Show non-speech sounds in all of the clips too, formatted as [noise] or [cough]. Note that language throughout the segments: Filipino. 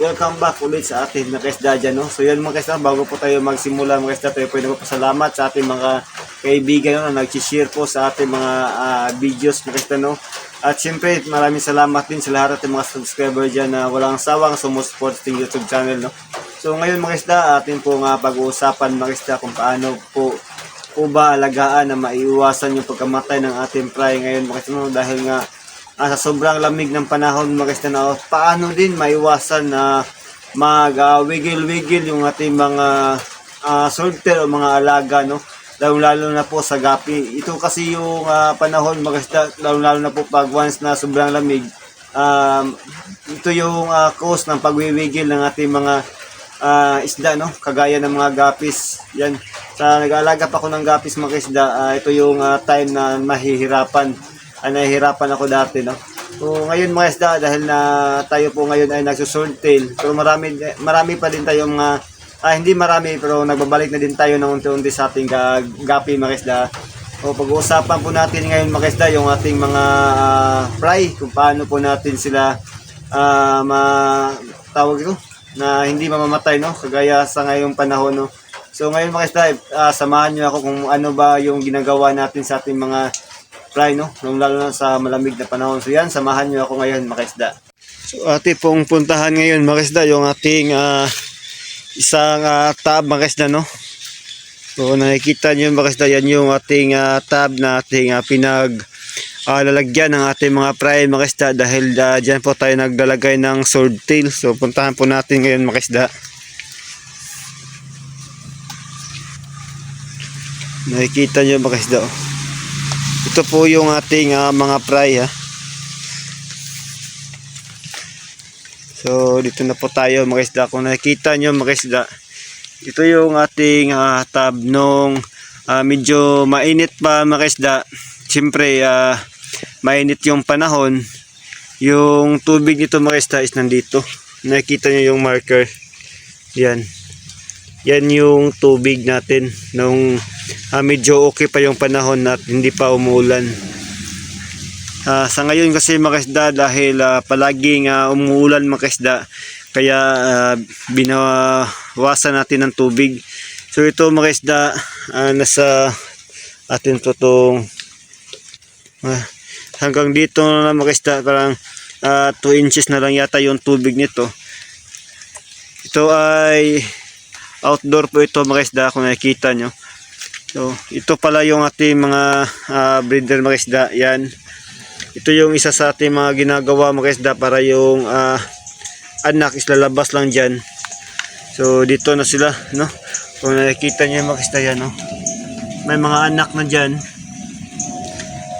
welcome back ulit sa ating mga kaisda dyan, no? So yan mga kaisda, bago po tayo magsimula mga kaisda, tayo po nagpapasalamat sa ating mga kaibigan no, na nag-share po sa ating mga ah, videos mga kaisda, no? At syempre, maraming salamat din sa lahat ng mga subscriber dyan na walang sawang sumusupport sa YouTube channel, no? So ngayon mga kaisda, atin po nga pag-uusapan mga kaisda kung paano po po ba alagaan na maiiwasan yung pagkamatay ng ating fry ngayon mga kaisda, no? Dahil nga ah, sa sobrang lamig ng panahon mga kaisda, no? paano din maiwasan na mag-wiggle-wiggle yung ating mga uh, soldier o mga alaga, no? Lalo, lalo na po sa gapi. Ito kasi yung ah, panahon, mga lalo, lalo na po pag once na sobrang lamig, um, ito yung ah, cause ng pagwiwigil ng ating mga ah, isda, no? Kagaya ng mga gapis. Yan. Sa nag-aalaga pa ako ng gapis, mga isda, ah, ito yung ah, time na mahihirapan. Ah, nahihirapan ako dati, no? So, ngayon mga isda, dahil na tayo po ngayon ay nagsuswordtail, pero marami, marami pa din tayong mga, ah, hindi marami, pero nagbabalik na din tayo ng unti-unti sa ating ga- gapi mga isda. O pag-uusapan po natin ngayon mga isda, yung ating mga ah, fry, kung paano po natin sila ah, ma, tawag ito, na hindi mamamatay, no? Kagaya sa ngayong panahon, no? So ngayon mga isda, ah, samahan nyo ako kung ano ba yung ginagawa natin sa ating mga fry, no? Lalo lalo na sa malamig na panahon. So yan, samahan nyo ako ngayon mga isda. So ate pong puntahan ngayon mga isda, yung ating ah, isang ah, tab mga isda, no? So nakikita nyo mga isda, yan yung ating ah, tab na ating ah, pinag ah, lalagyan ng ating mga fry mga isda dahil ah, dyan po tayo naglalagay ng sword tail. So puntahan po natin ngayon mga isda. Nakikita nyo mga isda, oh. Ito po yung ating ah, mga fry ha. So dito na po tayo mga isda. Kung nakikita nyo mga isda, ito yung ating ah, tab nung ah, medyo mainit pa mga isda. Siyempre ah, mainit yung panahon. Yung tubig nito mga isda is nandito. Nakikita nyo yung marker. Yan. Yan yung tubig natin nung ah, medyo okay pa yung panahon at hindi pa umuulan. Ah, sa ngayon kasi mga isda dahil ah, palaging ah, umuulan mga isda kaya ah, binawasan natin ng tubig. So ito mga isda ah, nasa atin to tong ah, hanggang dito na mga isda parang 2 inches na lang yata yung tubig nito. Ito ay outdoor po ito mga isda kung nakikita nyo. So, ito pala yung ating mga ah, breeder mga isda. Yan. Ito yung isa sa ating mga ginagawa mga isda para yung ah, anak is lalabas lang dyan. So, dito na sila, no? Kung nakikita nyo yung mga isda yan, no? May mga anak na dyan.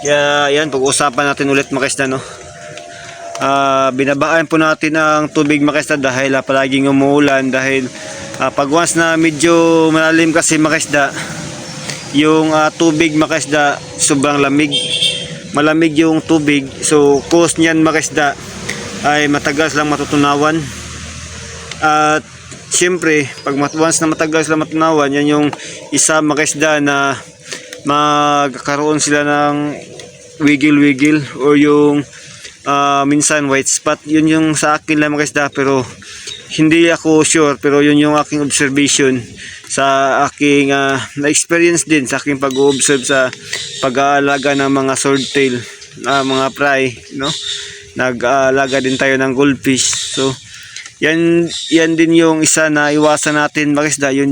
Kaya, yan, pag-usapan natin ulit mga isda, no? Ah, binabaan po natin ang tubig mga isda dahil ah, palaging umuulan dahil ah, pag once na medyo malalim kasi mga isda yung ah, tubig mga isda sobrang lamig. Malamig yung tubig so cause niyan mga isda ay matagal silang matutunawan. At siyempre pag once na matagal silang matunawan yan yung isa mga isda na magkakaroon sila ng wiggle wiggle or yung ah, minsan white spot. Yun yung sa akin lang mga isda pero hindi ako sure pero yun yung aking observation sa aking ah, na-experience din sa aking pag-observe sa pag-aalaga ng mga swordtail ah, mga fry no? Nag-aalaga din tayo ng goldfish. So yan yan din yung isa na iwasan natin mga isda yun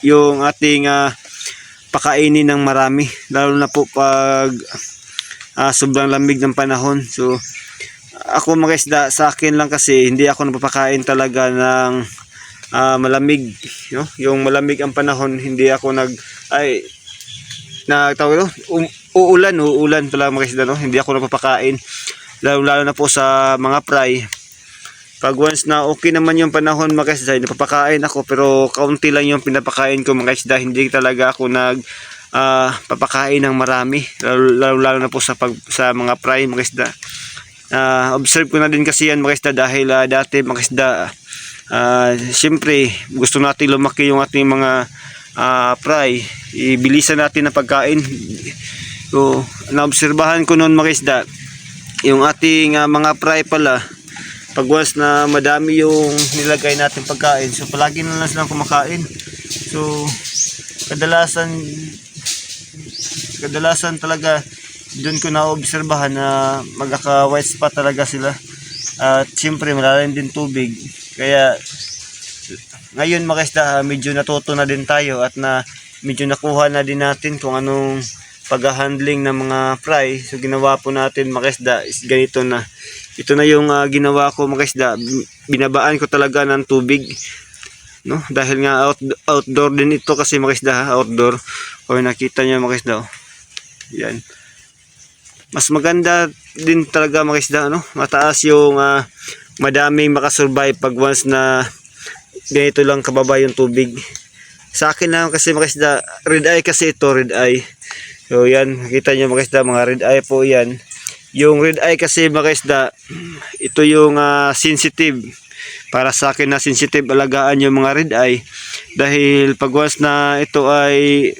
yung ating ah, pakainin ng marami. Lalo na po pag ah, sobrang lamig ng panahon. So ako mga isda sa akin lang kasi hindi ako napapakain talaga ng ah, malamig no? Yung malamig ang panahon hindi ako nag ay na tawag ito? Um, uulan uulan pala mga isda no? Hindi ako napapakain. Lalo lalo na po sa mga fry. Pag once na okay naman yung panahon mga isda napapakain ako pero kaunti lang yung pinapakain ko mga isda. Hindi talaga ako nag ah, papakain ng marami. Lalo, lalo, lalo na po sa pag, sa mga fry mga isda Ah, observe ko na din kasi yan mga isda dahil ah, dati mga isda ah, siyempre gusto natin lumaki yung ating mga ah, fry ibilisan natin ang pagkain so naobserbahan ko noon mga isda yung ating ah, mga fry pala pag once na madami yung nilagay natin pagkain, so palagi na lang silang kumakain. So, kadalasan, kadalasan talaga, doon ko naobserbahan na magkaka white spot talaga sila. At siyempre, malalim din tubig. Kaya, ngayon mga isda, medyo natuto na din tayo at na medyo nakuha na din natin kung anong pag-handling ng mga fry. So ginawa po natin mga isda is ganito na. Ito na yung ah, ginawa ko mga isda. Binabaan ko talaga ng tubig. No? Dahil nga out, outdoor din ito kasi mga isda, outdoor. O nakita niyo mga isda. oh. Yan. Mas maganda din talaga mga isda, no? Mataas yung ah, madaming makasurvive pag once na ganito lang kababa yung tubig. Sa akin lang kasi mga isda, red eye kasi ito, red eye. So yan, nakita nyo mga isda, mga red eye po yan. Yung red eye kasi mga isda, ito yung ah, sensitive. Para sa akin na sensitive alagaan yung mga red eye. Dahil pag once na ito ay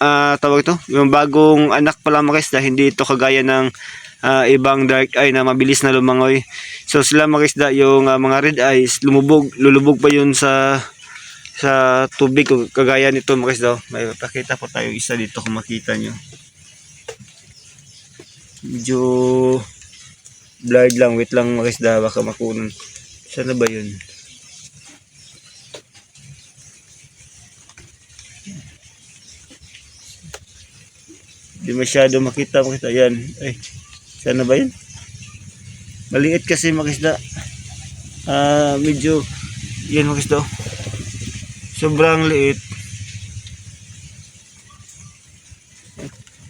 ah tawag ito, yung bagong anak pa lang mga isda, hindi ito kagaya ng ah, ibang dark eye na mabilis na lumangoy. So sila mga isda, yung ah, mga red eyes, lumubog, lulubog pa yun sa sa tubig kagaya nito mga isda. May pakita po tayo isa dito kung makita nyo. Medyo blurred lang, wait lang mga isda, baka makunan. Saan na ba yun? Di masyado makita makita yan. Ay, sana ba yun? Maliit kasi makisda. Ah, medyo yan makisda. Sobrang liit.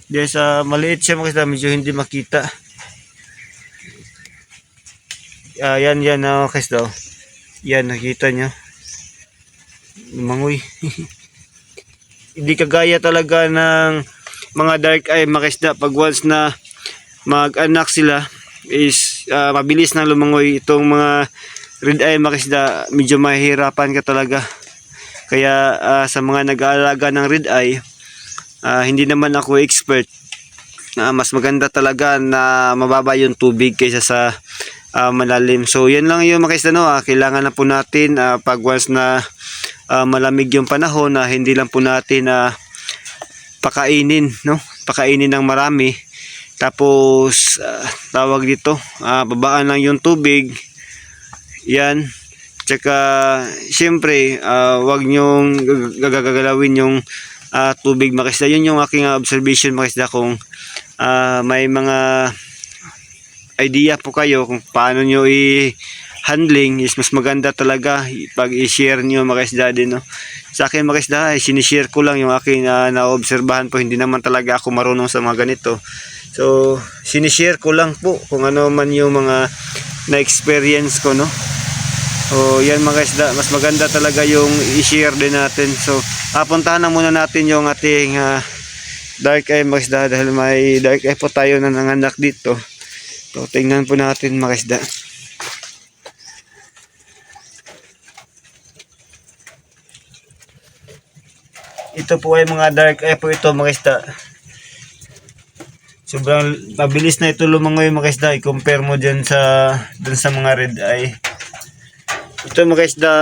Dahil sa maliit siya makisda, medyo hindi makita. Ah, yan yan na makisda. Yan nakita nyo. Lumangoy. [laughs] hindi kagaya talaga ng mga dark eye makisda pag once na mag-anak sila is ah, mabilis na lumangoy itong mga red eye makisda medyo mahihirapan ka talaga. Kaya ah, sa mga nag-aalaga ng red eye ah, hindi naman ako expert Ah, mas maganda talaga na mababa yung tubig kaysa sa ah, malalim. So yan lang yung makisda no ah, kailangan na po natin ah, pag once na ah, malamig yung panahon na hindi lang po natin na pakainin no? Pakainin ng marami. Tapos ah, tawag dito ah, babaan lang yung tubig. Yan. Tsaka syempre ah, wag nyong gag- gagagalawin yung ah, tubig makisda. Yun yung aking observation makisda kung ah, may mga idea po kayo kung paano nyo i handling is mas maganda talaga pag i-share nyo mga isda din no? Sa akin mga isda ay sinishare ko lang yung aking uh, naobserbahan po. Hindi naman talaga ako marunong sa mga ganito. So sinishare ko lang po kung ano man yung mga na-experience ko no? O yan mga isda mas maganda talaga yung i-share din natin. So apuntahan na muna natin yung ating ah, dark eye mga isda dahil may dark eye po tayo na nanganak dito. So tingnan po natin mga isda ito po ay mga dark eye po ito mga isda. Sobrang mabilis na ito lumangoy mga isda. I-compare mo dyan sa dun sa mga red eye. Ito mga isda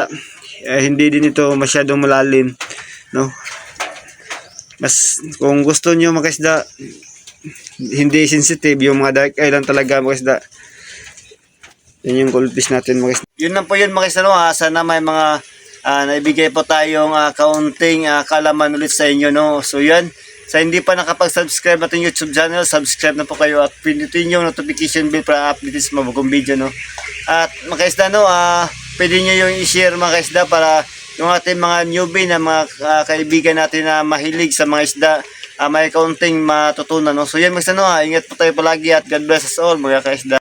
eh, hindi din ito masyadong malalim no? Mas kung gusto nyo mga isda hindi sensitive yung mga dark eye lang talaga mga isda. Yun yung goldfish natin mga isda. Yun lang po yun mga isda no, ha? sana may mga ah, naibigay po tayong ah, kaunting ah, kalaman ulit sa inyo no so yan sa hindi pa nakapag-subscribe ating YouTube channel, subscribe na po kayo at pindutin yung notification bell para update sa mga bagong video no. At mga kaisda no, ah pwede nyo yung i-share mga kaisda para yung ating mga newbie na mga ah, kaibigan natin na mahilig sa mga isda ah, may kaunting matutunan no. So yan mga kaisda no, ah, ingat po tayo palagi at God bless us all mga kaisda.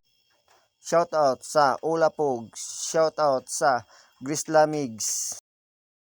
Shout out sa Ulapog, shout out sa Grislamigs.